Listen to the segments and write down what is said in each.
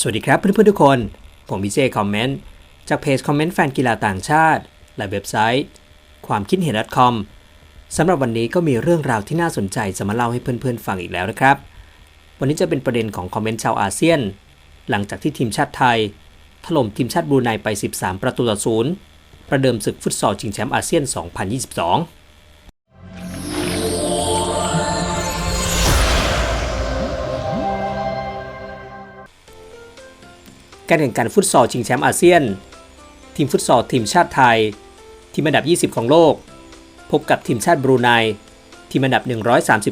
สวัสดีครับเพื่อนๆทุกคน ผมวิเจคอมเมนต์จากเพจคอมเมนต์แฟนกีฬาต่างชาติ และเว็บไซต์ ความคิดเห็น .com สำหรับวันนี้ก็มีเรื่องราวที่น่าสนใจจะมาเล่าให้เพื่อนๆฟังอีกแล้วนะครับ วันนี้จะเป็นประเด็นของคอมเมนต์ชาวอาเซียน หลังจากที่ทีมชาติไทย ถล่มทีมชาติบรูไนไป 13 ประตูต่อศูนย์ประเดิมศึกฟุตซอลชิงแชมป์อาเซียน 2022 การแข่งขันฟุตซอลชิงแชมป์อาเซียน ทีมฟุตซอลทีมชาติไทย ทีมอันดับ 20 ของโลก พบกับทีมชาติบรูไนทีมอันดับ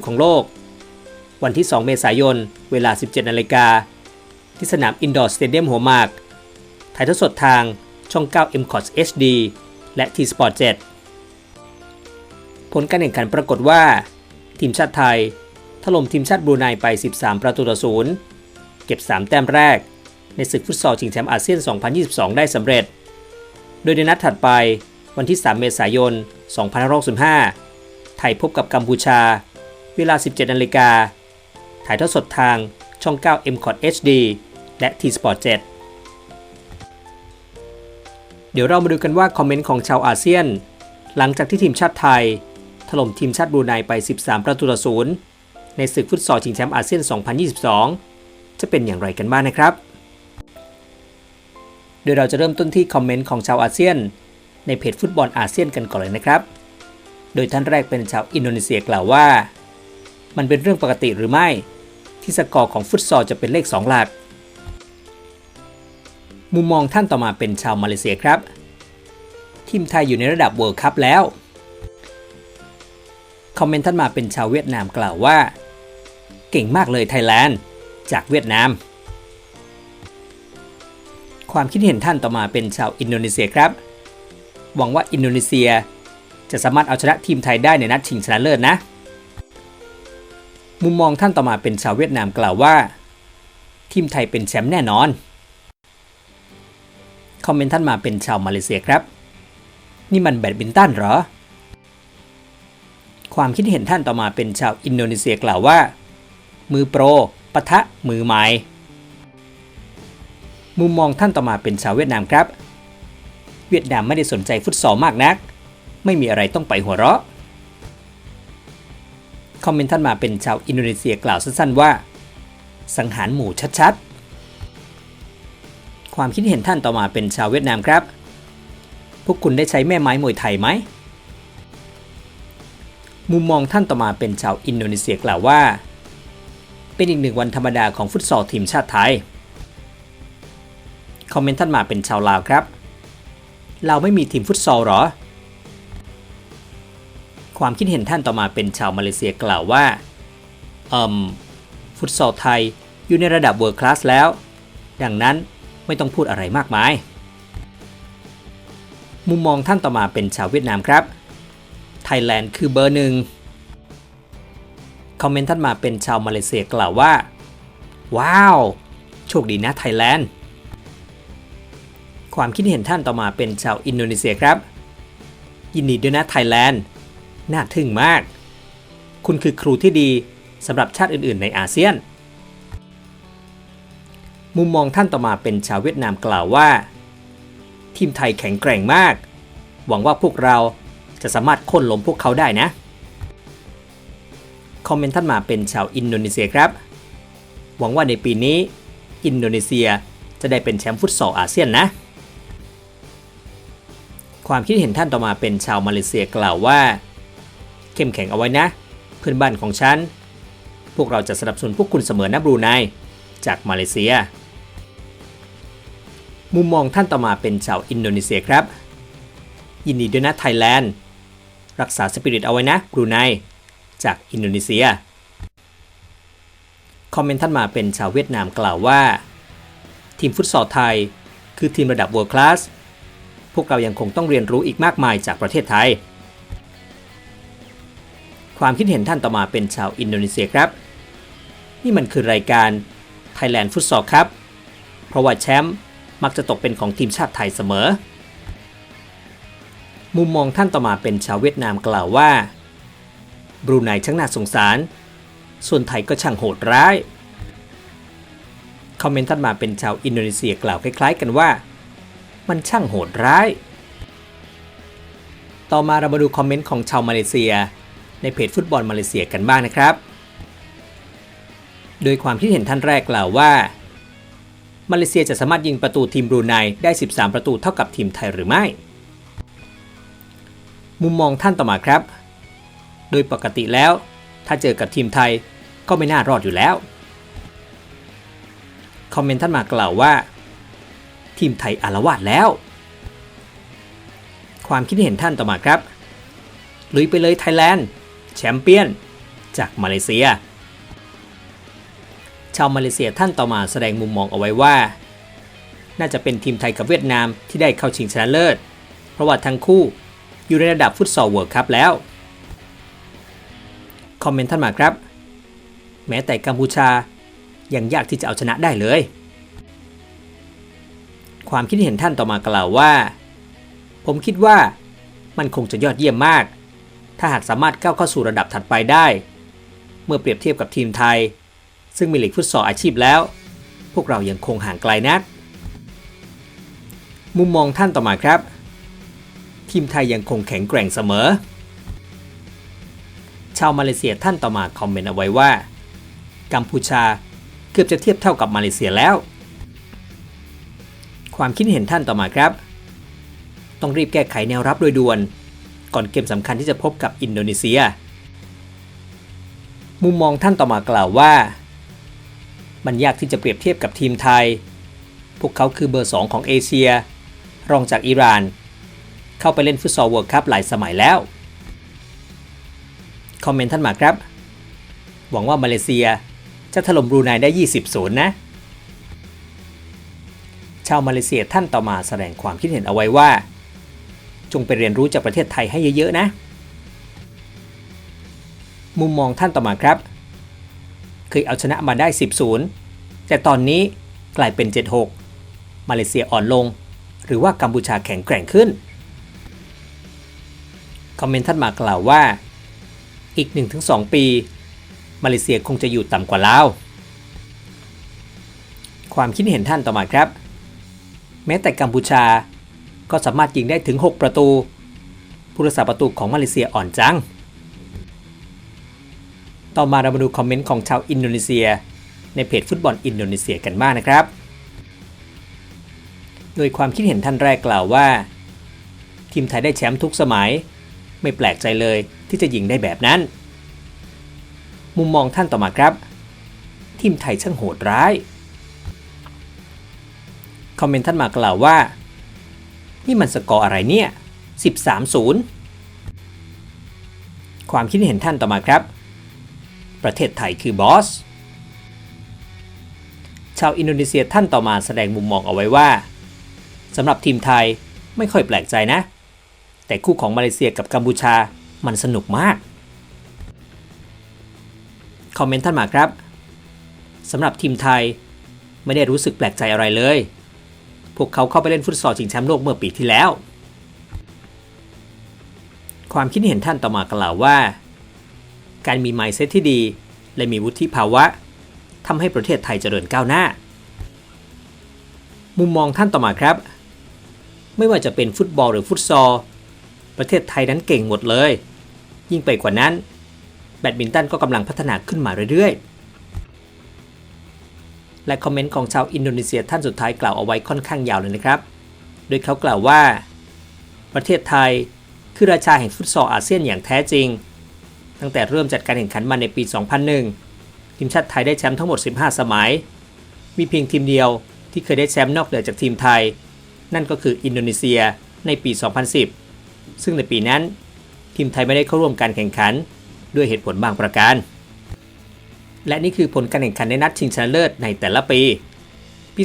130 ของโลก วันที่ 2 เมษายน เวลา 17 นาฬิกา ที่สนามอินดอร์สเตเดียมหัวหมาก ถ่ายทอดสดทางช่อง 9 m c o t HD และ T Sport 7 ผลการแข่งขันปรากฏว่า ทีมชาติไทย ถล่มทีมชาติบรูไนไป 13 ประตูต่อศูนย์เก็บ 3 แต้มแรก ในศึกฟุตซอลชิงแชมป์อาเซียน 2022 ได้สำเร็จ โดยในนัดถัดไปวันที่ 3 เมษายน 2565 ไทยพบกับกัมพูชา เวลา 17 นาฬิกา ถ่ายทอดสดทางช่อง 9 m c o t HD และ T Sport 7 เดี๋ยวเรามาดูกันว่าคอมเมนต์ของชาวอาเซียน หลังจากที่ทีมชาติไทย ถล่มทีมชาติบรูไนไป 13 ประตูต่อศูนย์ในศึกฟุตซอลชิงแชมป์อาเซียน 2022 จะเป็นอย่างไรกันบ้างนะครับ โดยเราจะเริ่มต้นที่คอมเมนต์ของชาวอาเซียน ในเพจฟุตบอลอาเซียนกันก่อนเลยนะครับ โดยท่านแรกเป็นชาวอินโดนีเซียกล่าวว่า มันเป็นเรื่องปกติหรือไม่ ที่สกอร์ของฟุตซอลจะเป็นเลข 2 หลัก มุมมองท่านต่อมาเป็นชาวมาเลเซียครับ ทีมไทยอยู่ในระดับเวิลด์คัพแล้ว คอมเมนต์ท่านมาเป็นชาวเวียดนามกล่าวว่า เก่งมากเลยไทยแลนด์ จากเวียดนาม ความคิดเห็นท่านต่อมาเป็นชาวอินโดนีเซียครับ หวังว่าอินโดนีเซีย จะสามารถเอาชนะทีมไทยได้ในนัดชิงชนะเลิศนะ มุมมองท่านต่อมาเป็นชาวเวียดนามกล่าวว่า ทีมไทยเป็นแชมป์แน่นอน คอมเมนต์ท่านมาเป็นชาวมาเลเซียครับ นี่มันแบดมินตันเหรอ ความคิดเห็นท่านต่อมาเป็นชาวอินโดนีเซียกล่าวว่า มือโปรปะทะมือใหม่ มุมมองท่านต่อมาเป็นชาวเวียดนามครับ เวียดนามไม่ได้สนใจฟุตซอลมากนัก ไม่มีอะไรต้องไปหัวเราะ คอมเมนต์ท่านมาเป็นชาวอินโดนีเซียกล่าวสั้นๆว่า สังหารหมู่ชัดๆ ความคิดเห็นท่านต่อมาเป็นชาวเวียดนามครับ พวกคุณได้ใช้แม่ไม้มวยไทยไหม มุมมองท่านต่อมาเป็นชาวอินโดนีเซียกล่าวว่า เป็นอีกหนึ่งวันธรรมดาของฟุตซอลทีมชาติไทย คอมเมนต์ท่านมาเป็นชาวลาวครับ เราไม่มีทีมฟุตซอลหรอ ความคิดเห็นท่านต่อมาเป็นชาวมาเลเซียกล่าวว่าเอ่มฟุตซอลไทยอยู่ในระดับเวิร์คลาสแล้ว ดังนั้นไม่ต้องพูดอะไรมากมาย มุมมองท่านต่อมาเป็นชาวเวียดนามครับ ไทยแลนด์คือเบอร์หนึ่งคอมเมนต์ท่านมาเป็นชาวมาเลเซียกล่าวว่า ว้าว โชคดีนะไทยแลนด์ ความคิดเห็นท่านต่อมาเป็นชาวอินโดนีเซียครับ ยินดีด้วยนะไทยแลนด์ น่าทึ่งมาก คุณคือครูที่ดีสำหรับชาติอื่น ๆ ในอาเซียน มุมมองท่านต่อมาเป็นชาวเวียดนามกล่าวว่า ทีมไทยแข็งแกร่งมาก หวังว่าพวกเราจะสามารถโค่นล้มพวกเขาได้นะ คอมเมนต์ท่านมาเป็นชาวอินโดนีเซียครับ หวังว่าในปีนี้ อินโดนีเซียจะได้เป็นแชมป์ฟุตซอลอาเซียนนะ ความคิดเห็นท่านต่อมาเป็นชาวมาเลเซียกล่าวว่า เข้มแข็งเอาไว้นะ เพื่อนบ้านของฉัน พวกเราจะสนับสนุนพวกคุณเสมอนะบรูไนจากมาเลเซีย มุมมองท่านต่อมาเป็นชาวอินโดนีเซียครับ ยินดีด้วยนะไทยแลนด์ รักษาสปิริตเอาไว้นะบรูไนจากอินโดนีเซีย คอมเมนต์ท่านมาเป็นชาวเวียดนามกล่าวว่า ทีมฟุตซอลไทย คือทีมระดับ World Class พวกเรายังคงต้องเรียนรู้อีกมากมายจากประเทศไทย ความคิดเห็นท่านต่อมาเป็นชาวอินโดนีเซียครับ นี่มันคือรายการ Thailand Futsal Cup เพราะว่าแชมป์มักจะตกเป็นของทีมชาติไทยเสมอ มุมมองท่านต่อมาเป็นชาวเวียดนามกล่าวว่าบรูไนช่างน่าสงสาร ส่วนไทยก็ช่างโหดร้าย คอมเมนต์ถัดมาเป็นชาวอินโดนีเซียกล่าวคล้ายๆกันว่า มันช่างโหดร้าย ต่อมาเรามาดูคอมเมนต์ของชาวมาเลเซีย ในเพจฟุตบอลมาเลเซียกันบ้างนะครับ โดยความคิดเห็นท่านแรกกล่าวว่า มาเลเซียจะสามารถยิงประตูทีมบรูไนได้ 13 ประตูเท่ากับทีมไทยหรือไม่ มุมมองท่านต่อมาครับ โดยปกติแล้ว ถ้าเจอกับทีมไทยก็ไม่น่ารอดอยู่แล้ว คอมเมนต์ท่านมากล่าวว่า ทีมไทยอารวาสแล้ว ความคิดเห็นท่านต่อมาครับ ลุยไปเลยไทยแลนด์แชมเปี้ยน จากมาเลเซีย ชาวมาเลเซียท่านต่อมาแสดงมุมมองเอาไว้ว่า น่าจะเป็นทีมไทยกับเวียดนามที่ได้เข้าชิงชนะเลิศ เพราะว่าทั้งคู่อยู่ในระดับฟุตซอลเวิร์คัพแล้ว คอมเมนต์ท่านมาครับ แม้แต่กัมพูชายังยากที่จะเอาชนะได้เลย ความคิดเห็นท่านต่อมากล่าวว่า ผมคิดว่ามันคงจะยอดเยี่ยมมาก ถ้าหากสามารถก้าวเข้าสู่ระดับถัดไปได้ เมื่อเปรียบเทียบกับทีมไทย ซึ่งมีหลีกฟุตซอลอาชีพแล้ว พวกเรายังคงห่างไกลนัก มุมมองท่านต่อมาครับ ทีมไทยยังคงแข็งแกร่งเสมอ ชาวมาเลเซียท่านต่อมาคอมเมนต์เอาไว้ว่า กัมพูชาเกือบจะเทียบเท่ากับมาเลเซียแล้ว ความคิดเห็นท่านต่อมาครับ ต้องรีบแก้ไขแนวรับโดยด่วน ก่อนเกมสำคัญที่จะพบกับอินโดนีเซีย มุมมองท่านต่อมากล่าวว่า มันยากที่จะเปรียบเทียบกับทีมไทย พวกเขาคือเบอร์ 2 ของเอเชีย รองจากอิหร่าน เข้าไปเล่นฟุตซอลเวิร์คัพหลายสมัยแล้ว คอมเมนต์ท่านมาครับ หวังว่ามาเลเซียจะถล่มบรูไนได้ 20ศูนย์นะ ชาวมาเลเซียท่านต่อมาแสดงความคิดเห็นเอาไว้ว่า จงไปเรียนรู้จากประเทศไทยให้เยอะๆนะ มุมมองท่านต่อมาครับ เคยเอาชนะมาได้ 10ศูนย์แต่ตอนนี้กลายเป็น 7-6 มาเลเซียอ่อนลง หรือว่ากัมพูชาแข็งแกร่งขึ้น คอมเมนต์ท่านมากล่าวว่า อีก 1-2 ปี มาเลเซียคงจะอยู่ต่ำกว่าลาวความคิดเห็นท่านต่อมาครับ แม้แต่กัมพูชา ก็สามารถยิงได้ถึง 6 ประตูผู้รักษาประตูของมาเลเซียอ่อนจัง ต่อมาเรามาดูคอมเมนต์ของชาวอินโดนีเซีย ในเพจฟุตบอลอินโดนีเซียกันบ้างนะครับ โดยความคิดเห็นท่านแรกกล่าวว่า ทีมไทยได้แชมป์ทุกสมัย ไม่แปลกใจเลยที่จะยิงได้แบบนั้น มุมมองท่านต่อมาครับ ทีมไทยช่างโหดร้าย คอมเมนต์ท่านมากล่าวว่า นี่มันสกอร์อะไรเนี่ย 13-0 ความคิดเห็นท่านต่อมาครับ ประเทศไทยคือบอส ชาวอินโดนีเซียท่านต่อมาแสดงมุมมองเอาไว้ว่าสำหรับทีมไทยไม่ค่อยแปลกใจนะ แต่คู่ของมาเลเซียกับกัมพูชามันสนุกมาก คอมเมนต์ท่านมาครับสำหรับทีมไทยไม่ได้รู้สึกแปลกใจอะไรเลย พวกเขาเข้าไปเล่นฟุตซอลชิงแชมป์โลกเมื่อปีที่แล้ว ความคิดเห็นท่านต่อมากล่าวว่า การมีไมซ์เซตที่ดี และมีวุฒิภาวะทำให้ประเทศไทยเจริญก้าวหน้า มุมมองท่านต่อมาครับ ไม่ว่าจะเป็นฟุตบอลหรือฟุตซอล ประเทศไทยนั้นเก่งหมดเลย ยิ่งไปกว่านั้น แบดมินตันก็กำลังพัฒนาขึ้นมาเรื่อยๆ และคอมเมนต์ของชาวอินโดนีเซียท่านสุดท้ายกล่าวเอาไว้ค่อนข้างยาวเลยนะครับ โดยเขากล่าวว่า ประเทศไทยคือราชาแห่งฟุตซอลอาเซียนอย่างแท้จริง ตั้งแต่เริ่มจัดการแข่งขันมาในปี 2001 ทีมชาติไทยได้แชมป์ทั้งหมด 15 สมัย มีเพียงทีมเดียวที่เคยได้แชมป์นอกเหนือจากทีมไทย นั่นก็คืออินโดนีเซียในปี 2010 ซึ่งในปีนั้น ทีมไทยไม่ได้เข้าร่วมการแข่งขันด้วยเหตุผลบางประการ และนี่คือผลการแข่งขันในนัดชิงชนะเลิศในแต่ละปี ปี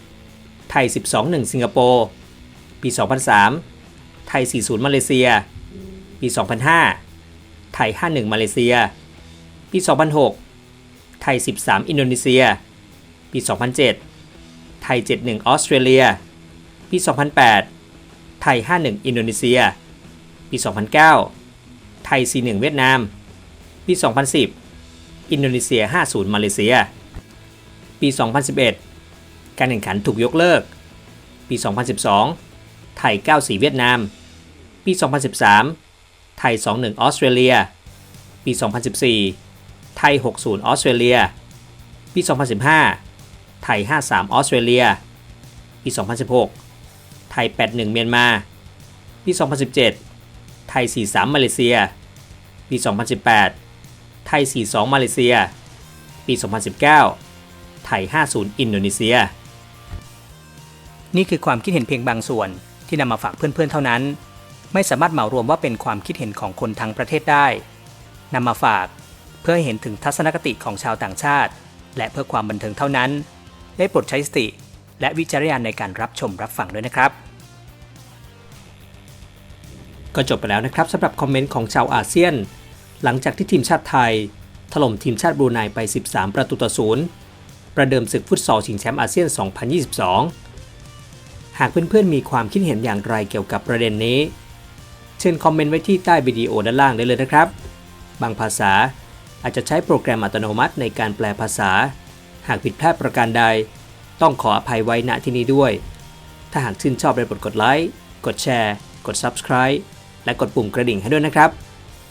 2001 ไทย 12-1 สิงคโปร์ ปี 2003 ไทย 4-0 มาเลเซีย ปี 2005 ไทย 5-1 มาเลเซีย ปี 2006 ไทย 13 อินโดนีเซีย ปี 2007 ไทย 7-1 ออสเตรเลีย ปี 2008 ไทย 5-1 อินโดนีเซีย ปี 2009 ไทย 4-1 เวียดนาม ปี 2010 อินโดนีเซีย 5-0 มาเลเซีย ปี 2011 การแข่งขันถูกยกเลิก ปี 2012 ไทย 94 เวียดนาม ปี 2013 ไทย 21 ออสเตรเลีย ปี 2014 ไทย 60 ออสเตรเลีย ปี 2015 ไทย 53 ออสเตรเลีย ปี 2016 ไทย 81 เมียนมา ปี 2017 ไทย 43 มาเลเซีย ปี 2018 ไทย 42 มาเลเซีย ปี 2019 ไทย 50 อินโดนีเซีย นี่คือความคิดเห็นเพียงบางส่วนที่นำมาฝากเพื่อนๆเท่านั้น ไม่สามารถเหมารวมว่าเป็นความคิดเห็นของคนทั้งประเทศได้นำมาฝากเพื่อให้เห็นถึงทัศนคติของชาวต่างชาติ และเพื่อความบันเทิงเท่านั้น ได้โปรดใช้สติ และวิจารณญาณในการรับชมรับฟังด้วยนะครับ ก็จบไปแล้วนะครับสำหรับคอมเมนต์ของชาวอาเซียน หลังจากที่ทีมชาติไทย ถล่มทีมชาติบรูไนไป 13 ประตูต่อศูนย์ประเดิมศึกฟุตซอลชิงแชมป์อาเซียน 2022 หากเพื่อนๆมีความคิดเห็นอย่างไรเกี่ยวกับประเด็นนี้ เชิญคอมเมนต์ไว้ที่ใต้วิดีโอด้านล่างได้เลยนะครับ บางภาษาอาจจะใช้โปรแกรมอัตโนมัติในการแปลภาษา หากผิดพลาดประการใด ต้องขออภัยไว้ณที่นี้ด้วย ถ้าหากชื่นชอบได้โปรดกดไลค์ กดแชร์ กด Subscribe และกดปุ่มกระดิ่งให้ด้วยนะครับ